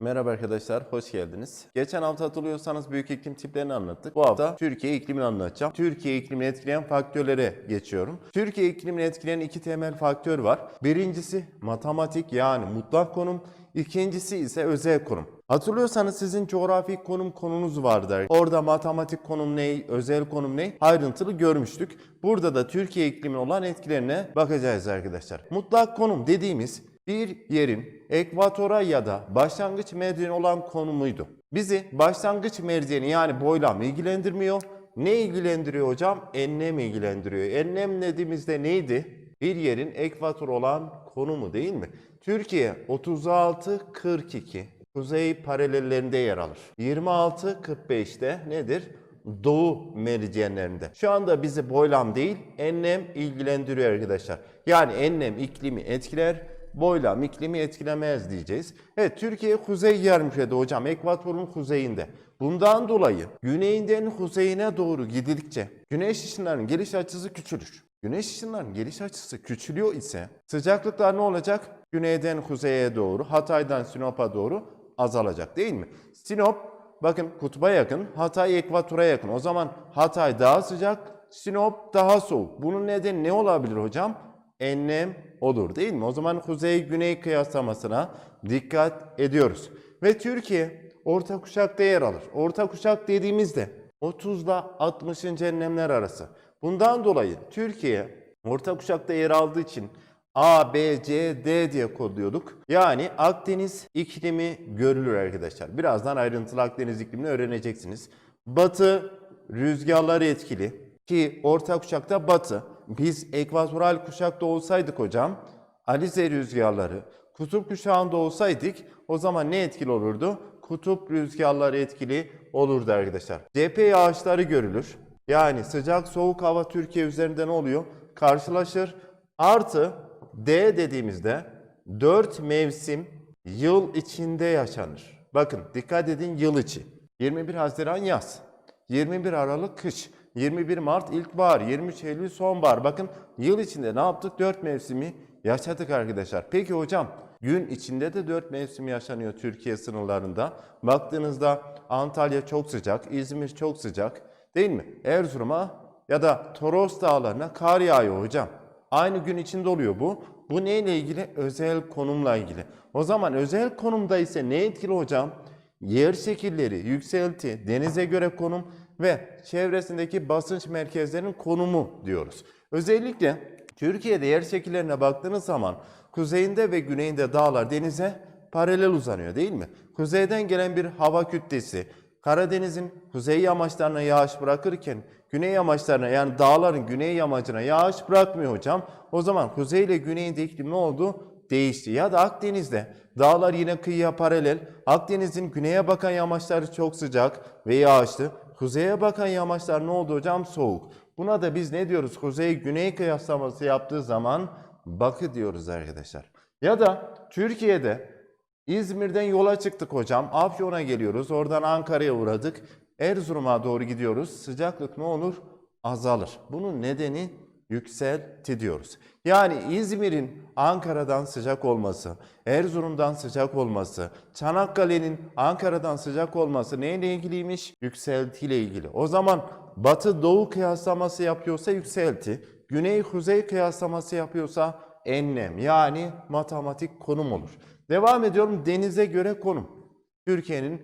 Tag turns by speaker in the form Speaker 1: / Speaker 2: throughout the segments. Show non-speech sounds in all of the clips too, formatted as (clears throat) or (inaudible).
Speaker 1: Merhaba arkadaşlar, hoş geldiniz. Geçen hafta hatırlıyorsanız büyük iklim tiplerini anlattık. Bu hafta Türkiye iklimini anlatacağım. Türkiye iklimini etkileyen faktörlere geçiyorum. Türkiye iklimini etkileyen iki temel faktör var. Birincisi matematik yani mutlak konum. İkincisi ise özel konum. Hatırlıyorsanız sizin coğrafi konum konunuz vardı. Orada matematik konum ne, özel konum ne ayrıntılı görmüştük. Burada da Türkiye ikliminin olan etkilerine bakacağız arkadaşlar. Mutlak konum dediğimiz bir yerin ekvatora ya da başlangıç meridyeni olan konumuydu. Bizi başlangıç meridyeni yani boylam ilgilendirmiyor. Ne ilgilendiriyor hocam? Enlem ilgilendiriyor. Enlem dediğimizde neydi? Bir yerin ekvator olan konumu değil mi? Türkiye 36-42 kuzey paralellerinde yer alır. 26-45'te nedir? Doğu meridyenlerinde. Şu anda bizi boylam değil, enlem ilgilendiriyor arkadaşlar. Yani enlem iklimi etkiler, boylam iklimi etkilemez diyeceğiz. Evet Türkiye kuzey yarımkürede hocam ekvatorun kuzeyinde. Bundan dolayı güneyinden kuzeyine doğru gidildikçe güneş ışınlarının geliş açısı küçülür. Güneş ışınlarının geliş açısı küçülüyor ise sıcaklıklar ne olacak? Güneyden kuzeye doğru, Hatay'dan Sinop'a doğru azalacak değil mi? Sinop bakın kutba yakın, Hatay ekvatora yakın. O zaman Hatay daha sıcak, Sinop daha soğuk. Bunun nedeni ne olabilir hocam? enlem olur değil mi? O zaman kuzey-güney kıyaslamasına dikkat ediyoruz. Ve Türkiye orta kuşakta yer alır. Orta kuşak dediğimizde 30 ile 60. enlemler arası. Bundan dolayı Türkiye orta kuşakta yer aldığı için A, B, C, D diye kodluyorduk. Yani Akdeniz iklimi görülür arkadaşlar. Birazdan ayrıntılı Akdeniz iklimini öğreneceksiniz. Batı rüzgarları etkili ki orta kuşakta batı. Biz ekvatoral kuşakta olsaydık hocam, Alize rüzgarları, kutup kuşağında olsaydık o zaman ne etkili olurdu? Kutup rüzgarları etkili olurdu arkadaşlar. Cephe yağışları görülür. Yani sıcak soğuk hava Türkiye üzerinde ne oluyor? Karşılaşır. Artı D dediğimizde 4 mevsim yıl içinde yaşanır. Bakın dikkat edin yıl içi. 21 Haziran yaz. 21 Aralık kış. 21 Mart ilkbahar, 23 Eylül sonbahar. Bakın yıl içinde ne yaptık? 4 mevsimi yaşadık arkadaşlar. Peki hocam gün içinde de 4 mevsim yaşanıyor Türkiye sınırlarında. Baktığınızda Antalya çok sıcak, İzmir çok sıcak değil mi? Erzurum'a ya da Toros dağlarına kar yağıyor hocam. Aynı gün içinde oluyor bu. Bu neyle ilgili? Özel konumla ilgili. O zaman özel konumda ise ne etkili hocam? Yer şekilleri, yükselti, denize göre konum ve çevresindeki basınç merkezlerinin konumu diyoruz. Özellikle Türkiye'de yer şekillerine baktığınız zaman kuzeyinde ve güneyinde dağlar denize paralel uzanıyor değil mi? Kuzeyden gelen bir hava kütlesi Karadeniz'in kuzey yamaçlarına yağış bırakırken güney yamaçlarına yani dağların güney yamacına yağış bırakmıyor hocam. O zaman kuzey ile güneyinde iklim ne oldu? Değişti. Ya da Akdeniz'de dağlar yine kıyıya paralel. Akdeniz'in güneye bakan yamaçları çok sıcak ve yağışlı. Kuzeye bakan yamaçlar ne oldu hocam? Soğuk. Buna da biz ne diyoruz? Kuzey-güney kıyaslaması yaptığı zaman bakı diyoruz arkadaşlar. Ya da Türkiye'de İzmir'den yola çıktık hocam. Afyon'a geliyoruz. Oradan Ankara'ya uğradık. Erzurum'a doğru gidiyoruz. Sıcaklık ne olur? Azalır. Bunun nedeni yükselti diyoruz. Yani İzmir'in Ankara'dan sıcak olması, Erzurum'dan sıcak olması, Çanakkale'nin Ankara'dan sıcak olması neyle ilgiliymiş? Yükseltiyle ilgili. O zaman batı doğu kıyaslaması yapıyorsa yükselti, güney kuzey kıyaslaması yapıyorsa enlem yani matematik konum olur. Devam ediyorum denize göre konum. Türkiye'nin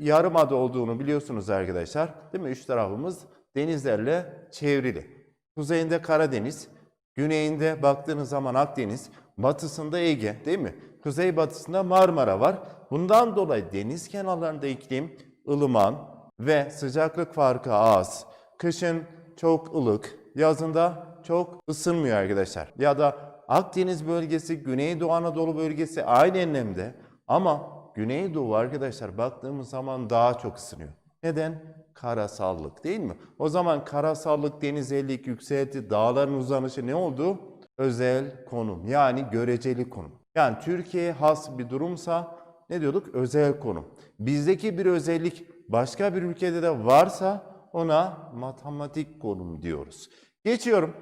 Speaker 1: yarımada olduğunu biliyorsunuz arkadaşlar. Değil mi? Üç tarafımız denizlerle çevrili. Kuzeyinde Karadeniz, güneyinde baktığınız zaman Akdeniz, batısında Ege değil mi? Kuzey batısında Marmara var. Bundan dolayı deniz kenarlarında iklim ılıman ve sıcaklık farkı az. Kışın çok ılık, yazında çok ısınmıyor arkadaşlar. Ya da Akdeniz bölgesi, Güneydoğu Anadolu bölgesi aynı enlemde ama Güneydoğu arkadaşlar baktığımız zaman daha çok ısınıyor. Neden? Karasallık değil mi? O zaman karasallık, denizellik, yükselti, dağların uzanışı ne oldu? Özel konum yani göreceli konum. Yani Türkiye'ye has bir durumsa ne diyorduk? Özel konum. Bizdeki bir özellik başka bir ülkede de varsa ona matematik konum diyoruz. Geçiyorum.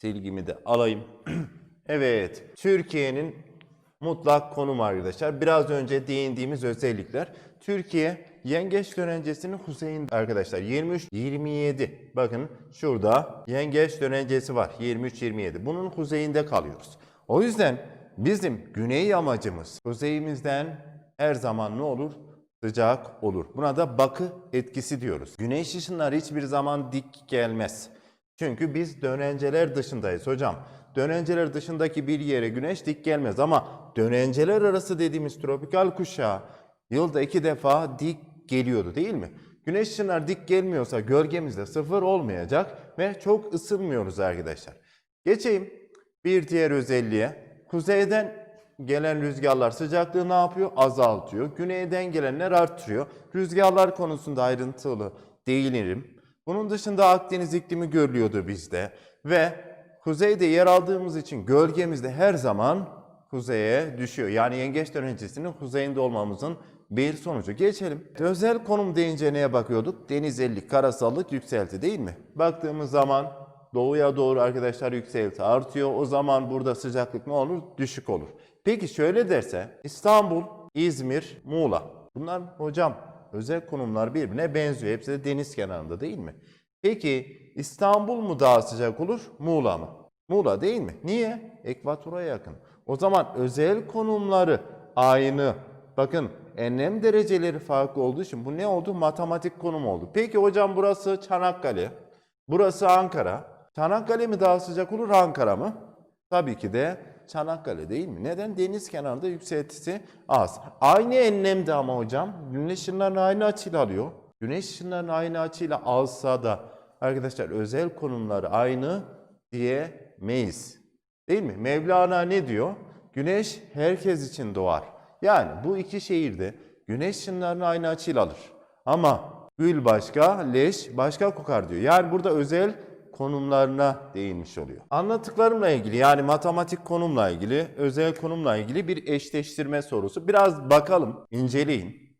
Speaker 1: Silgimi de alayım. (clears throat) evet, Türkiye'nin mutlak konum arkadaşlar. Biraz önce değindiğimiz özellikler. Türkiye yengeç dönencesinin kuzeyinde arkadaşlar 23 27 bakın şurada yengeç dönencesi var 23 27 bunun kuzeyinde kalıyoruz. O yüzden bizim güney amacımız kuzeyimizden her zaman ne olur? Sıcak olur. Buna da bakı etkisi diyoruz. Güneş ışınları hiçbir zaman dik gelmez. Çünkü biz dönenceler dışındayız hocam. Dönenceler dışındaki bir yere güneş dik gelmez ama dönenceler arası dediğimiz tropikal kuşağı yılda iki defa dik geliyordu değil mi? Güneş ışınları dik gelmiyorsa gölgemizde sıfır olmayacak ve çok ısınmıyoruz arkadaşlar. Geçeyim bir diğer özelliğe. Kuzeyden gelen rüzgarlar sıcaklığı ne yapıyor? Azaltıyor. Güneyden gelenler artırıyor. Rüzgarlar konusunda ayrıntılı değinirim. Bunun dışında Akdeniz iklimi görülüyordu bizde ve kuzeyde yer aldığımız için gölgemizde her zaman kuzeye düşüyor. Yani yengeç dönencesinin kuzeyinde olmamızın bir sonucu. Geçelim. Özel konum deyince neye bakıyorduk? Denizellik, karasallık, yükselti değil mi? Baktığımız zaman doğuya doğru arkadaşlar yükselti artıyor. O zaman burada sıcaklık ne olur? Düşük olur. Peki şöyle derse İstanbul, İzmir, Muğla. Bunlar hocam özel konumlar birbirine benziyor. Hepsi de deniz kenarında değil mi? Peki İstanbul mu daha sıcak olur, Muğla mı? Muğla değil mi? Niye? Ekvatora yakın. O zaman özel konumları aynı. Bakın enlem dereceleri farklı olduğu için bu ne oldu? Matematik konum oldu. Peki hocam burası Çanakkale, burası Ankara. Çanakkale mi daha sıcak olur, Ankara mı? Tabii ki de Çanakkale değil mi? Neden? Deniz kenarında yükseltisi az. Aynı enlemde ama hocam güneş ışınlarını aynı açıyla alıyor. Güneş ışınlarını aynı açıyla alsa da arkadaşlar özel konumları aynı diyemeyiz. Değil mi? Mevlana ne diyor? Güneş herkes için doğar. Yani bu iki şehirde güneş ışınlarını aynı açıyla alır. Ama gül başka, leş başka kokar diyor. Yani burada özel konumlarına değinmiş oluyor. Anlattıklarımla ilgili yani matematik konumla ilgili, özel konumla ilgili bir eşleştirme sorusu. Biraz bakalım, inceleyin.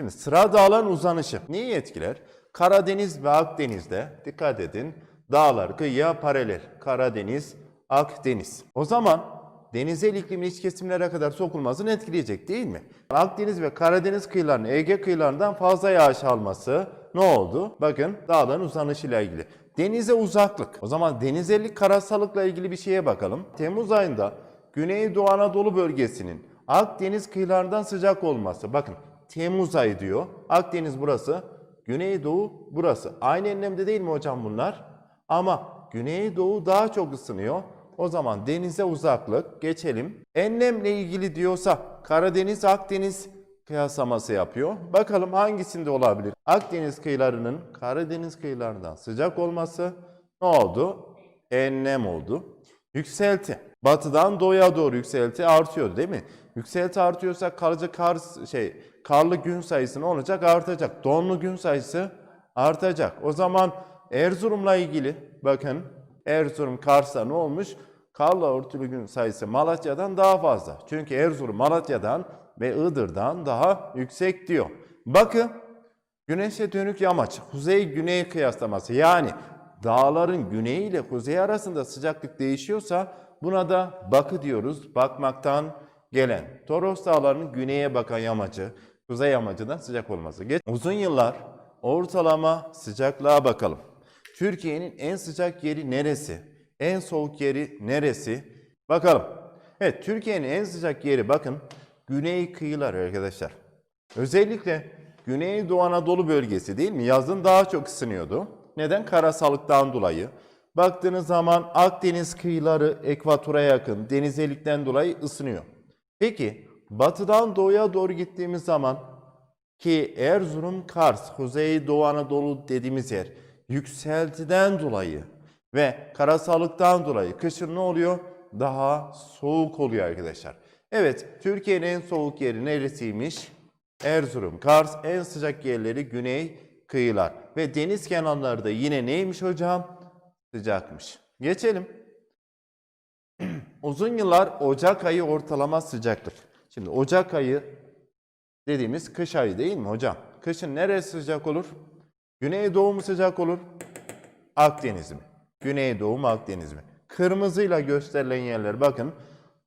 Speaker 1: Şimdi sıra dağların uzanışı neyi etkiler? Karadeniz ve Akdeniz'de dikkat edin dağlar kıyıya paralel. Karadeniz, Akdeniz. O zaman denizel iklimin iç kesimlere kadar sokulmasını etkileyecek değil mi? Akdeniz ve Karadeniz kıyılarının Ege kıyılarından fazla yağış alması ne oldu? Bakın dağların uzanışıyla ilgili. Denize uzaklık. O zaman denizellik karasallıkla ilgili bir şeye bakalım. Temmuz ayında Güneydoğu Anadolu bölgesinin Akdeniz kıyılarından sıcak olması. Bakın Temmuz ayı diyor. Akdeniz burası. Güneydoğu burası. Aynı enlemde değil mi hocam bunlar? Ama Güneydoğu daha çok ısınıyor. O zaman denize uzaklık geçelim. Enlemle ilgili diyorsa Karadeniz Akdeniz kıyaslaması yapıyor. Bakalım hangisinde olabilir? Akdeniz kıyılarının Karadeniz kıyılarından sıcak olması ne oldu? Enlem oldu. Yükselti. Batıdan doğuya doğru yükselti artıyor değil mi? Yükselti artıyorsa kalıcı kar şey karlı gün sayısı ne olacak? Artacak. Donlu gün sayısı artacak. O zaman Erzurum'la ilgili bakın Erzurum Kars'ta ne olmuş? Karla örtülü gün sayısı Malatya'dan daha fazla. Çünkü Erzurum Malatya'dan ve Iğdır'dan daha yüksek diyor. Bakın güneşe dönük yamaç, kuzey-güney kıyaslaması yani dağların güneyi ile kuzey arasında sıcaklık değişiyorsa buna da bakı diyoruz. Bakmaktan gelen. Toros dağlarının güneye bakan yamacı, kuzey yamacından sıcak olması. Geç, uzun yıllar ortalama sıcaklığa bakalım. Türkiye'nin en sıcak yeri neresi? En soğuk yeri neresi? Bakalım. Evet, Türkiye'nin en sıcak yeri bakın güney kıyılar arkadaşlar. Özellikle Güneydoğu Anadolu bölgesi değil mi? Yazın daha çok ısınıyordu. Neden? Karasalıktan dolayı. Baktığınız zaman Akdeniz kıyıları ekvatora yakın, denizelikten dolayı ısınıyor. Peki batıdan doğuya doğru gittiğimiz zaman ki Erzurum, Kars, Kuzey Doğu Anadolu dediğimiz yer yükseltiden dolayı ve karasalıktan dolayı kışın ne oluyor? Daha soğuk oluyor arkadaşlar. Evet, Türkiye'nin en soğuk yeri neresiymiş? Erzurum, Kars, en sıcak yerleri güney kıyılar. Ve deniz kenarları da yine neymiş hocam? Sıcakmış. Geçelim. (clears throat) Uzun yıllar Ocak ayı ortalama sıcaklık. Şimdi Ocak ayı dediğimiz kış ayı değil mi hocam? Kışın neresi sıcak olur? Güneydoğu mu sıcak olur? Akdeniz mi? Güneydoğu mu Akdeniz mi? Kırmızıyla gösterilen yerler bakın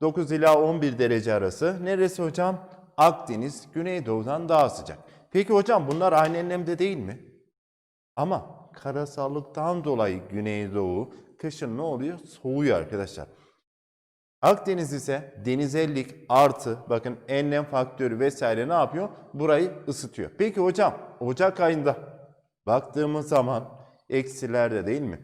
Speaker 1: 9 ila 11 derece arası. Neresi hocam? Akdeniz Güneydoğu'dan daha sıcak. Peki hocam bunlar aynı enlemde değil mi? Ama karasallıktan dolayı Güneydoğu kışın ne oluyor? Soğuyor arkadaşlar. Akdeniz ise denizellik artı bakın enlem faktörü vesaire ne yapıyor? Burayı ısıtıyor. Peki hocam Ocak ayında baktığımız zaman eksilerde değil mi?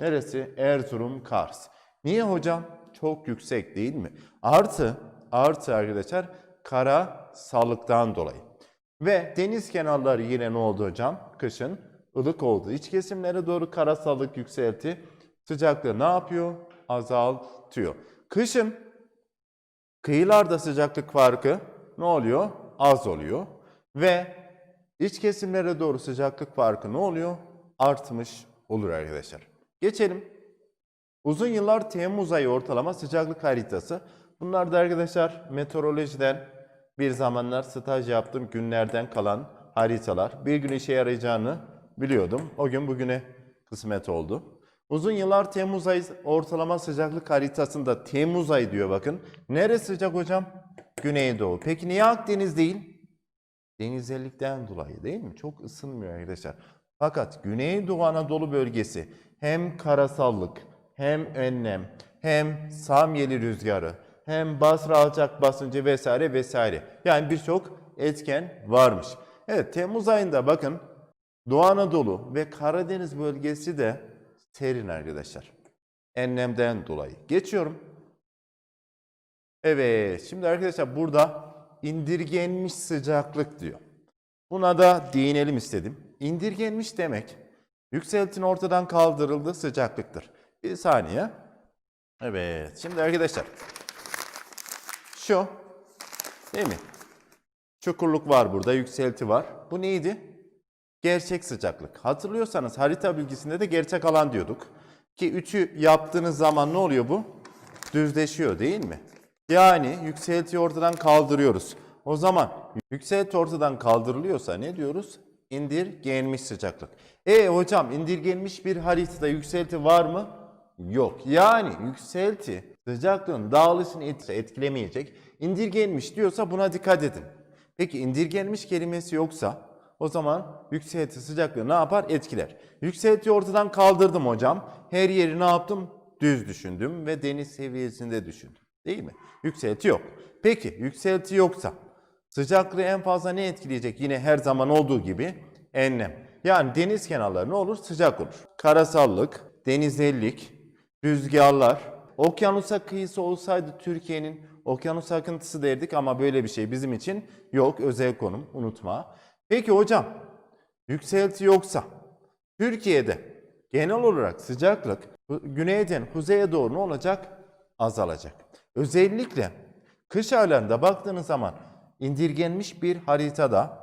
Speaker 1: Neresi? Erzurum, Kars. Niye hocam? Çok yüksek değil mi? Artı, artı arkadaşlar kara sallıktan dolayı. Ve deniz kenarları yine ne oldu hocam? Kışın ılık oldu. İç kesimlere doğru karasallık yükselti. Sıcaklığı ne yapıyor? Azaltıyor. Kışın kıyılarda sıcaklık farkı ne oluyor? Az oluyor. Ve iç kesimlere doğru sıcaklık farkı ne oluyor? Artmış olur arkadaşlar. Geçelim. Uzun yıllar Temmuz ayı ortalama sıcaklık haritası. Bunlar da arkadaşlar meteorolojiden bir zamanlar staj yaptığım günlerden kalan haritalar. Bir gün işe yarayacağını biliyordum. O gün bugüne kısmet oldu. Uzun yıllar Temmuz ayı ortalama sıcaklık haritasında Temmuz ayı diyor bakın. Neresi sıcak hocam? Güneydoğu. Peki niye Akdeniz değil? Denizsellikten dolayı değil mi? Çok ısınmıyor arkadaşlar. Fakat Güneydoğu Anadolu bölgesi hem karasallık, hem enlem, hem samyeli rüzgarı, hem basra alçak basıncı vesaire vesaire. Yani birçok etken varmış. Evet Temmuz ayında bakın Doğu Anadolu ve Karadeniz bölgesi de serin arkadaşlar. Enlemden dolayı. Geçiyorum. Evet, şimdi arkadaşlar burada indirgenmiş sıcaklık diyor. Buna da değinelim istedim. İndirgenmiş demek yükseltin ortadan kaldırıldığı sıcaklıktır. Bir saniye. Evet, şimdi arkadaşlar şu değil mi? Çukurluk var burada, yükselti var. Bu neydi? Gerçek sıcaklık. Hatırlıyorsanız harita bilgisinde de gerçek alan diyorduk. Ki 3'ü yaptığınız zaman ne oluyor bu? Düzleşiyor değil mi? Yani yükseltiyi ortadan kaldırıyoruz. O zaman yükselti ortadan kaldırılıyorsa ne diyoruz? İndirgenmiş sıcaklık. E hocam indirgenmiş bir haritada yükselti var mı? Yok. Yani yükselti sıcaklığın dağılışını et- etkilemeyecek. İndirgenmiş diyorsa buna dikkat edin. Peki indirgenmiş kelimesi yoksa o zaman yükselti sıcaklığı ne yapar? Etkiler. Yükseltiyi ortadan kaldırdım hocam. Her yeri ne yaptım? Düz düşündüm ve deniz seviyesinde düşündüm. Değil mi? Yükselti yok. Peki yükselti yoksa sıcaklığı en fazla ne etkileyecek? Yine her zaman olduğu gibi enlem. Yani deniz kenarları ne olur? Sıcak olur. Karasallık, denizellik, rüzgarlar. Okyanusa kıyısı olsaydı Türkiye'nin okyanus akıntısı derdik ama böyle bir şey bizim için yok. Özel konum unutma. Peki hocam yükselti yoksa Türkiye'de genel olarak sıcaklık güneyden kuzeye doğru ne olacak? Azalacak. Özellikle kış aylarında baktığınız zaman indirgenmiş bir haritada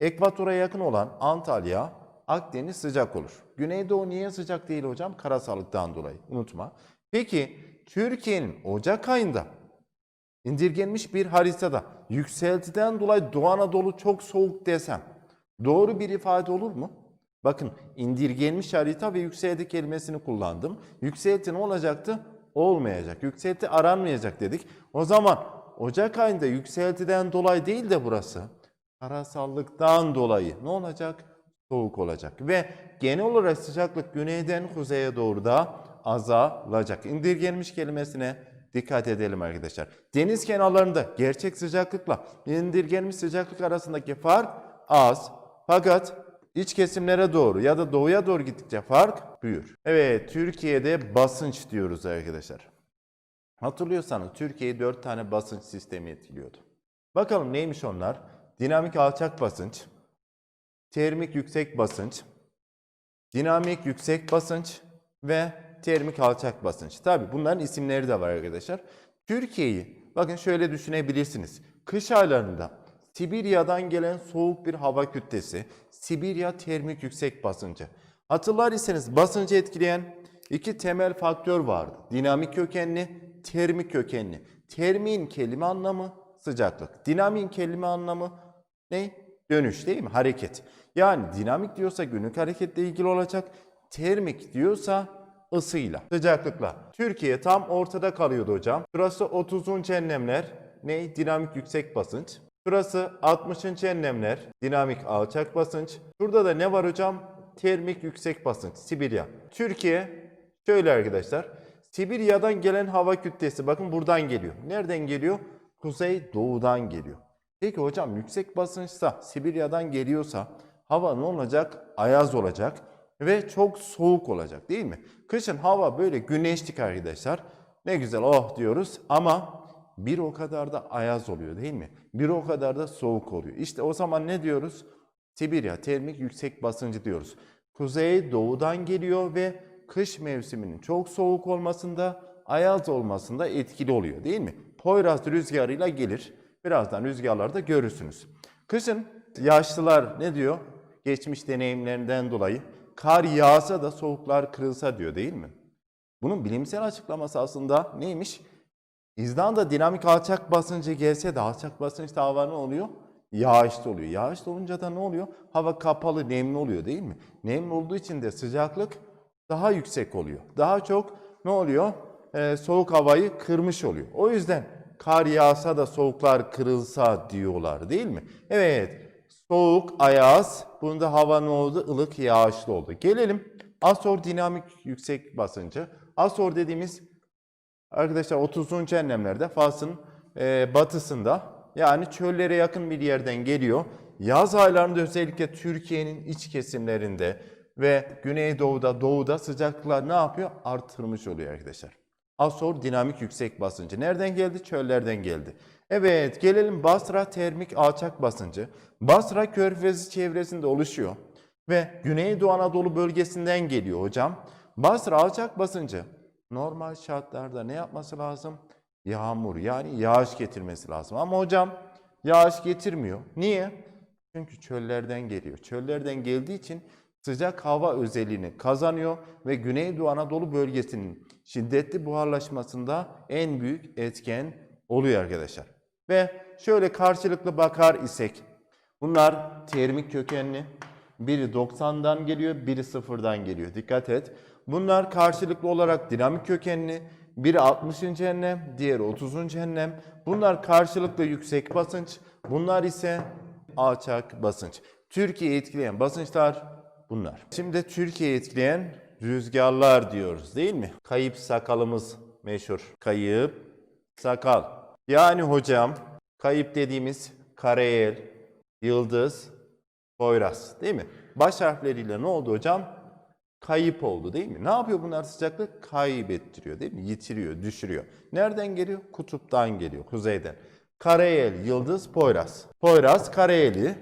Speaker 1: ekvatora yakın olan Antalya, Akdeniz sıcak olur. Güneydoğu niye sıcak değil hocam? Karasallıktan dolayı. Unutma. Peki Türkiye'nin Ocak ayında indirgenmiş bir haritada yükseltiden dolayı Doğu Anadolu çok soğuk desem doğru bir ifade olur mu? Bakın indirgenmiş harita ve yükselti kelimesini kullandım. Yükselti ne olacaktı? Olmayacak. Yükselti aranmayacak dedik. O zaman Ocak ayında yükseltiden dolayı değil de burası karasallıktan dolayı ne olacak? Soğuk olacak. Ve genel olarak sıcaklık güneyden kuzeye doğru da azalacak. İndirgenmiş kelimesine dikkat edelim arkadaşlar. Deniz kenarlarında gerçek sıcaklıkla indirgenmiş sıcaklık arasındaki fark az. Fakat iç kesimlere doğru ya da doğuya doğru gittikçe fark büyür. Evet, Türkiye'de basınç diyoruz arkadaşlar. Hatırlıyorsanız Türkiye'yi 4 tane basınç sistemi etkiliyordu. Bakalım neymiş onlar? Dinamik alçak basınç, termik yüksek basınç, dinamik yüksek basınç ve termik alçak basınç. Tabi bunların isimleri de var arkadaşlar. Türkiye'yi bakın şöyle düşünebilirsiniz. Kış aylarında Sibirya'dan gelen soğuk bir hava kütlesi, Sibirya termik yüksek basıncı. Hatırlar iseniz basıncı etkileyen iki temel faktör vardı. Dinamik kökenli, termik kökenli. Termin kelime anlamı sıcaklık. Dinamin kelime anlamı ne? Dönüş değil mi? Hareket. Yani dinamik diyorsa günlük hareketle ilgili olacak. Termik diyorsa ısıyla, sıcaklıkla. Türkiye tam ortada kalıyordu hocam. Şurası 30. enlemler. Ne? Dinamik yüksek basınç. Şurası 60. enlemler. Dinamik alçak basınç. Şurada da ne var hocam? Termik yüksek basınç. Sibirya. Türkiye şöyle arkadaşlar. Sibirya'dan gelen hava kütlesi bakın buradan geliyor. Nereden geliyor? Kuzey doğudan geliyor. Peki hocam yüksek basınçsa, Sibirya'dan geliyorsa hava ne olacak? Ayaz olacak ve çok soğuk olacak değil mi? Kışın hava böyle güneşlik arkadaşlar. Ne güzel oh diyoruz ama bir o kadar da ayaz oluyor değil mi? Bir o kadar da soğuk oluyor. İşte o zaman ne diyoruz? Sibirya termik yüksek basıncı diyoruz. Kuzey doğudan geliyor ve kış mevsiminin çok soğuk olmasında, ayaz olmasında etkili oluyor değil mi? Poyraz rüzgarıyla gelir. Birazdan rüzgarlarda görürsünüz. Kışın yaşlılar ne diyor? Geçmiş deneyimlerinden dolayı kar yağsa da soğuklar kırılsa diyor değil mi? Bunun bilimsel açıklaması aslında neymiş? İzlanda dinamik alçak basıncı gelse de alçak basınçta hava ne oluyor? Yağışlı oluyor. Yağışlı olunca da ne oluyor? Hava kapalı, nemli oluyor değil mi? Nemli olduğu için de sıcaklık daha yüksek oluyor. Daha çok ne oluyor? Ee, soğuk havayı kırmış oluyor. O yüzden kar yağsa da soğuklar kırılsa diyorlar değil mi? Evet. Soğuk, ayaz. Bunda hava ne oldu? Ilık, yağışlı oldu. Gelelim Asor dinamik yüksek basıncı. Asor dediğimiz Arkadaşlar 30. enlemlerde Fas'ın e, batısında yani çöllere yakın bir yerden geliyor. Yaz aylarında özellikle Türkiye'nin iç kesimlerinde ve Güneydoğu'da, Doğu'da sıcaklıklar ne yapıyor? Artırmış oluyor arkadaşlar. Asor dinamik yüksek basıncı. Nereden geldi? Çöllerden geldi. Evet gelelim Basra termik alçak basıncı. Basra körfezi çevresinde oluşuyor ve Güneydoğu Anadolu bölgesinden geliyor hocam. Basra alçak basıncı normal şartlarda ne yapması lazım? Yağmur yani yağış getirmesi lazım. Ama hocam yağış getirmiyor. Niye? Çünkü çöllerden geliyor. Çöllerden geldiği için sıcak hava özelliğini kazanıyor ve Güneydoğu Anadolu bölgesinin şiddetli buharlaşmasında en büyük etken oluyor arkadaşlar. Ve şöyle karşılıklı bakar isek bunlar termik kökenli. Biri 90'dan geliyor, biri sıfırdan geliyor. Dikkat et. Bunlar karşılıklı olarak dinamik kökenli. Biri 60. enlem, diğeri 30. enlem. Bunlar karşılıklı yüksek basınç. Bunlar ise alçak basınç. Türkiye'yi etkileyen basınçlar bunlar. Şimdi Türkiye'yi etkileyen rüzgarlar diyoruz değil mi? Kayıp sakalımız meşhur. Kayıp sakal. Yani hocam kayıp dediğimiz karayel, yıldız, Poyraz değil mi? Baş harfleriyle ne oldu hocam? Kayıp oldu değil mi? Ne yapıyor bunlar sıcaklık? Kaybettiriyor değil mi? Yitiriyor, düşürüyor. Nereden geliyor? Kutuptan geliyor, kuzeyden. Karayel, Yıldız, Poyraz. Poyraz, Karayel'i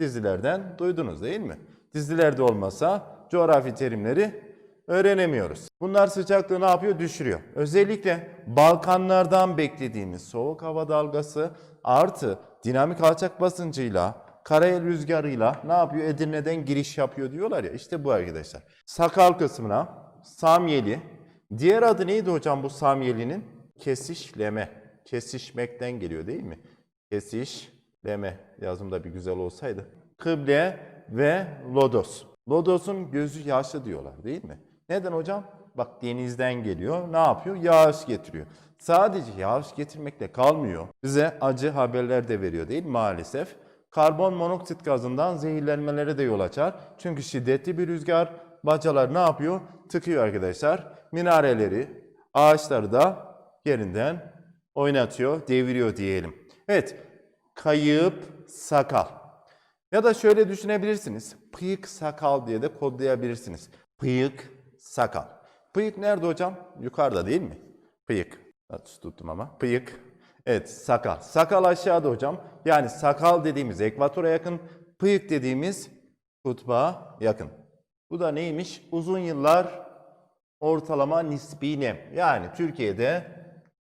Speaker 1: dizilerden duydunuz değil mi? Dizilerde olmasa coğrafi terimleri öğrenemiyoruz. Bunlar sıcaklığı ne yapıyor? Düşürüyor. Özellikle Balkanlardan beklediğimiz soğuk hava dalgası artı dinamik alçak basıncıyla karayel rüzgarıyla ne yapıyor? Edirne'den giriş yapıyor diyorlar ya. İşte bu arkadaşlar. Sakal kısmına samyeli. Diğer adı neydi hocam bu samyelinin? Kesişleme. Kesişmekten geliyor değil mi? Kesişleme. Yazımda bir güzel olsaydı. Kıble ve lodos. Lodos'un gözü yaşlı diyorlar değil mi? Neden hocam? Bak denizden geliyor. Ne yapıyor? Yağış getiriyor. Sadece yağış getirmekle kalmıyor. Bize acı haberler de veriyor değil mi? Maalesef karbon monoksit gazından zehirlenmelere de yol açar. Çünkü şiddetli bir rüzgar bacalar ne yapıyor? Tıkıyor arkadaşlar. Minareleri, ağaçları da yerinden oynatıyor, deviriyor diyelim. Evet, kayıp sakal. Ya da şöyle düşünebilirsiniz. Pıyık sakal diye de kodlayabilirsiniz. Pıyık sakal. Pıyık nerede hocam? Yukarıda değil mi? Pıyık. Tuttum ama. Pıyık Evet sakal. Sakal aşağıda hocam. Yani sakal dediğimiz ekvatora yakın, pıyık dediğimiz kutba yakın. Bu da neymiş? Uzun yıllar ortalama nispi nem. Yani Türkiye'de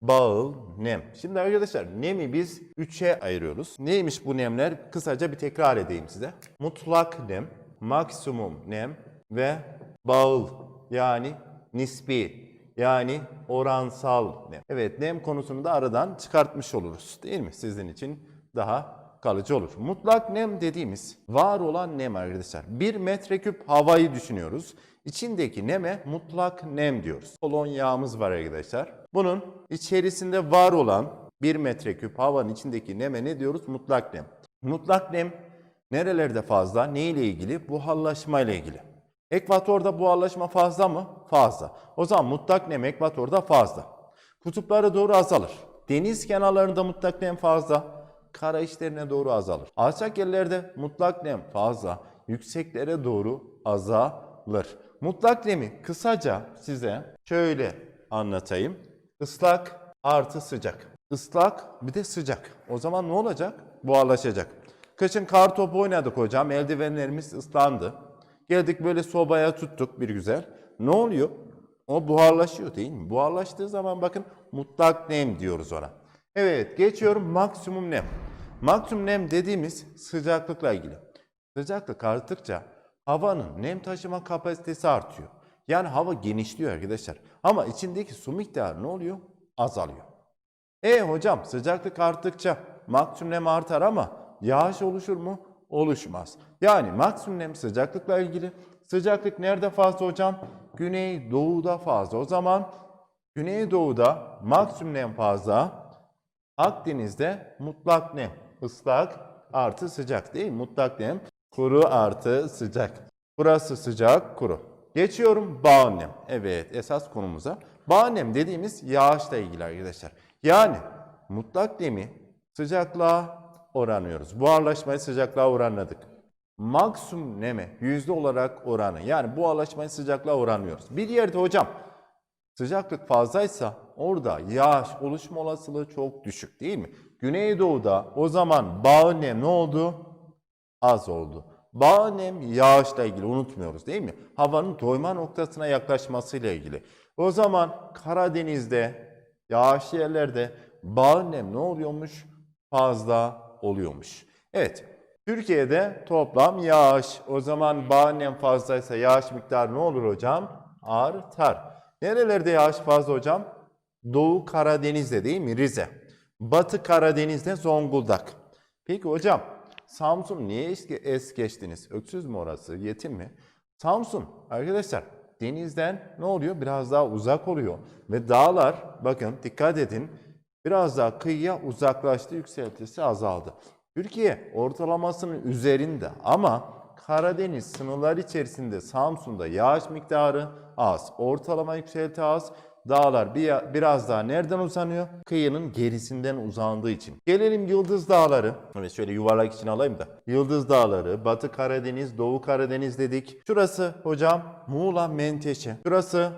Speaker 1: bağıl nem. Şimdi arkadaşlar nemi biz üçe ayırıyoruz. Neymiş bu nemler? Kısaca bir tekrar edeyim size. Mutlak nem, maksimum nem ve bağıl yani nispi yani oransal nem. Evet nem konusunu da aradan çıkartmış oluruz değil mi? Sizin için daha kalıcı olur. Mutlak nem dediğimiz var olan nem arkadaşlar. 1 metreküp havayı düşünüyoruz. İçindeki neme mutlak nem diyoruz. Kolonyamız var arkadaşlar. Bunun içerisinde var olan 1 metreküp havanın içindeki neme ne diyoruz? Mutlak nem. Mutlak nem nerelerde fazla? Ne ile ilgili? Buharlaşma ile ilgili. Ekvatorda buharlaşma fazla mı? Fazla. O zaman mutlak nem ekvatorda fazla. Kutuplara doğru azalır. Deniz kenarlarında mutlak nem fazla. Kara içlerine doğru azalır. Alçak yerlerde mutlak nem fazla. Yükseklere doğru azalır. Mutlak nemi kısaca size şöyle anlatayım. Islak artı sıcak. Islak bir de sıcak. O zaman ne olacak? Buharlaşacak. Kışın kar topu oynadık hocam. Eldivenlerimiz ıslandı. Geldik böyle sobaya tuttuk bir güzel. Ne oluyor? O buharlaşıyor değil mi? Buharlaştığı zaman bakın mutlak nem diyoruz ona. Evet geçiyorum maksimum nem. Maksimum nem dediğimiz sıcaklıkla ilgili. Sıcaklık arttıkça havanın nem taşıma kapasitesi artıyor. Yani hava genişliyor arkadaşlar. Ama içindeki su miktarı ne oluyor? Azalıyor. E hocam sıcaklık arttıkça maksimum nem artar ama yağış oluşur mu? Oluşmaz. Yani maksimum sıcaklıkla ilgili. Sıcaklık nerede fazla hocam? Güney doğuda fazla. O zaman güney doğuda maksimum fazla. Akdeniz'de mutlak nem. Islak artı sıcak değil? Mutlak nem. Kuru artı sıcak. Burası sıcak, kuru. Geçiyorum bağ nem. Evet esas konumuza. Bağ nem dediğimiz yağışla ilgili arkadaşlar. Yani mutlak nemi sıcaklığa oranlıyoruz. Buharlaşmayı sıcaklığa oranladık. Maksimum neme yüzde olarak oranı. Yani buharlaşmayı sıcaklığa oranlıyoruz. Bir yerde hocam sıcaklık fazlaysa orada yağış oluşma olasılığı çok düşük değil mi? Güneydoğu'da o zaman bağ nem ne oldu? Az oldu. Bağ nem yağışla ilgili unutmuyoruz değil mi? Havanın doyma noktasına yaklaşmasıyla ilgili. O zaman Karadeniz'de, yağışlı yerlerde bağ nem ne oluyormuş? Fazla oluyormuş. Evet, Türkiye'de toplam yağış. O zaman bağ nem fazlaysa yağış miktarı ne olur hocam? Artar. Nerelerde yağış fazla hocam? Doğu Karadeniz'de değil mi? Rize. Batı Karadeniz'de Zonguldak. Peki hocam Samsun niye es geçtiniz? Öksüz mü orası? Yetim mi? Samsun arkadaşlar denizden ne oluyor? Biraz daha uzak oluyor. Ve dağlar bakın dikkat edin biraz daha kıyıya uzaklaştı yükseltisi azaldı. Türkiye ortalamasının üzerinde ama Karadeniz sınırlar içerisinde Samsun'da yağış miktarı az. Ortalama yükselti az. Dağlar bir, biraz daha nereden uzanıyor? Kıyının gerisinden uzandığı için. Gelelim Yıldız Dağları. Evet şöyle yuvarlak için alayım da. Yıldız Dağları, Batı Karadeniz, Doğu Karadeniz dedik. Şurası hocam Muğla Menteşe. Şurası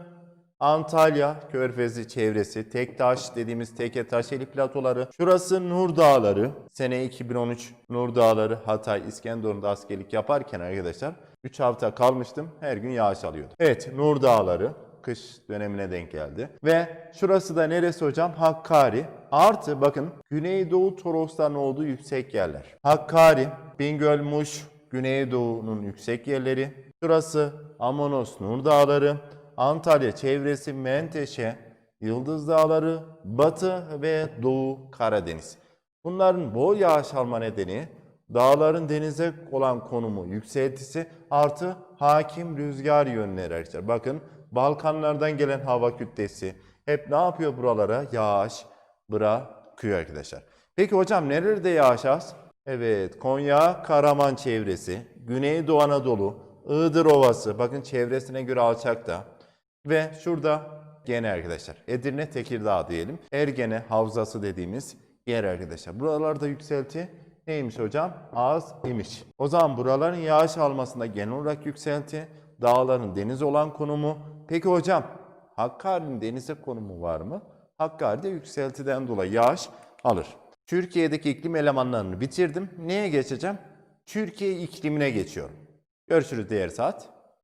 Speaker 1: Antalya, Körfezi çevresi, Tektaş dediğimiz Teke Taşeli platoları. Şurası Nur Dağları. Sene 2013 Nur Dağları, Hatay, İskenderun'da askerlik yaparken arkadaşlar 3 hafta kalmıştım. Her gün yağış alıyordu. Evet, Nur Dağları kış dönemine denk geldi. Ve şurası da neresi hocam? Hakkari. Artı bakın Güneydoğu Torosların olduğu yüksek yerler. Hakkari, Bingöl, Muş, Güneydoğu'nun yüksek yerleri. Şurası Amonos Nur Dağları. Antalya çevresi Menteşe, Yıldız Dağları, Batı ve Doğu Karadeniz. Bunların bol yağış alma nedeni dağların denize olan konumu, yükseltisi artı hakim rüzgar yönleri arkadaşlar. Bakın Balkanlardan gelen hava kütlesi hep ne yapıyor buralara? Yağış bırakıyor arkadaşlar. Peki hocam nerelerde yağış az? Evet Konya, Karaman çevresi, Güneydoğu Anadolu, Iğdır Ovası bakın çevresine göre alçakta. Ve şurada gene arkadaşlar Edirne Tekirdağ diyelim. Ergene Havzası dediğimiz yer arkadaşlar. Buralarda yükselti neymiş hocam? Az imiş. O zaman buraların yağış almasında genel olarak yükselti, dağların deniz olan konumu. Peki hocam Hakkari'nin denize konumu var mı? Hakkari'de yükseltiden dolayı yağış alır. Türkiye'deki iklim elemanlarını bitirdim. Neye geçeceğim? Türkiye iklimine geçiyorum. Görüşürüz diğer saat.